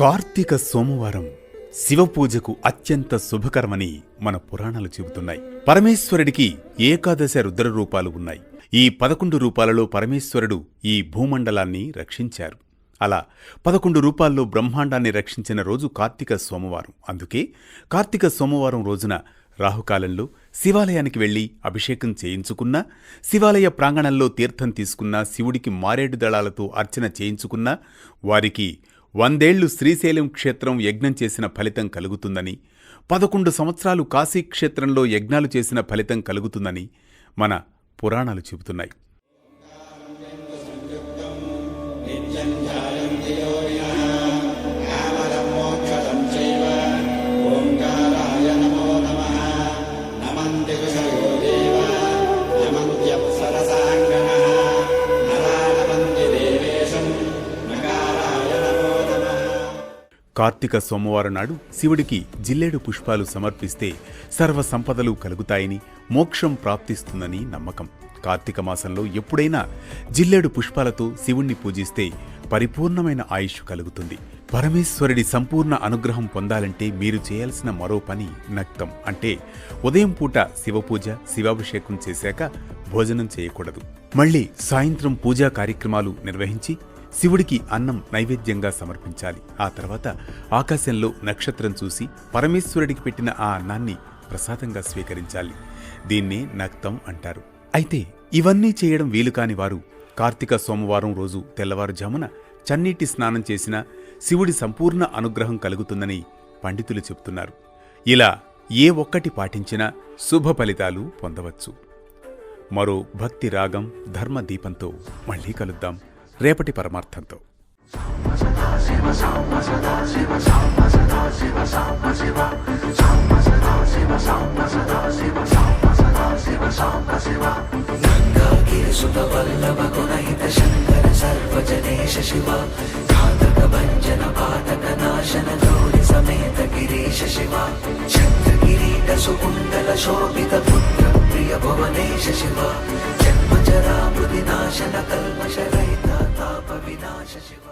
కార్తీక సోమవారం శివపూజకు అత్యంత శుభకరమని మన పురాణాలు చెబుతున్నాయి. పరమేశ్వరుడికి ఏకాదశ రుద్ర రూపాలు ఉన్నాయి. ఈ పదకొండు రూపాలలో పరమేశ్వరుడు ఈ భూమండలాన్ని రక్షించారు. అలా పదకొండు రూపాల్లో బ్రహ్మాండాన్ని రక్షించిన రోజు కార్తీక సోమవారం. అందుకే కార్తీక సోమవారం రోజున రాహుకాలంలో శివాలయానికి వెళ్ళి అభిషేకం చేయించుకున్నా శివాలయ ప్రాంగణంలో తీర్థం తీసుకున్నా శివుడికి మారేడు దళాలతో అర్చన చేయించుకున్నా వారికి వందేళ్ళు శ్రీశైలం క్షేత్రం యజ్ఞం చేసిన ఫలితం కలుగుతుందని పదకొండు సంవత్సరాలు కాశీ క్షేత్రంలో యజ్ఞాలు చేసిన ఫలితం కలుగుతుందని మన పురాణాలు చెబుతున్నాయి. కార్తీక సోమవారం నాడు శివుడికి జిల్లేడు పుష్పాలు సమర్పిస్తే సర్వ సంపదలు కలుగుతాయని మోక్షం ప్రాప్తిస్తుందని నమ్మకం. కార్తీక మాసంలో ఎప్పుడైనా జిల్లేడు పుష్పాలతో శివుణ్ణి పూజిస్తే పరిపూర్ణమైన ఆయుష్ కలుగుతుంది. పరమేశ్వరుడి సంపూర్ణ అనుగ్రహం పొందాలంటే మీరు చేయాల్సిన మరో పని నక్తం. అంటే ఉదయం పూట శివపూజ శివాభిషేకం చేశాక భోజనం చేయకూడదు. మళ్ళీ సాయంత్రం పూజా కార్యక్రమాలు నిర్వహించి శివుడికి అన్నం నైవేద్యంగా సమర్పించాలి. ఆ తర్వాత ఆకాశంలో నక్షత్రం చూసి పరమేశ్వరుడికి పెట్టిన ఆ అన్నాన్ని ప్రసాదంగా స్వీకరించాలి. దీన్నే నక్తం అంటారు. అయితే ఇవన్నీ చేయడం వీలు కాని వారు కార్తీక సోమవారం రోజు తెల్లవారుజామున చన్నీటి స్నానం చేసిన శివుడి సంపూర్ణ అనుగ్రహం కలుగుతుందని పండితులు చెప్తున్నారు. ఇలా ఏ ఒక్కటి పాటించినా శుభ ఫలితాలు పొందవచ్చు. మరో భక్తి రాగం ధర్మ దీపంతో మళ్ళీ కలుద్దాం. రేపటి పరమార్థంతో गिरिसुतवल्लभगुणहित शङ्कर सर्वजनेश शिव घातक भञ्जन पातक नाशन गौरि समेत गिरीश शिव चन्द्रकिरीट सुकुण्डल शोभित पुत्र प्रिय भुवनेश शिव Gracias.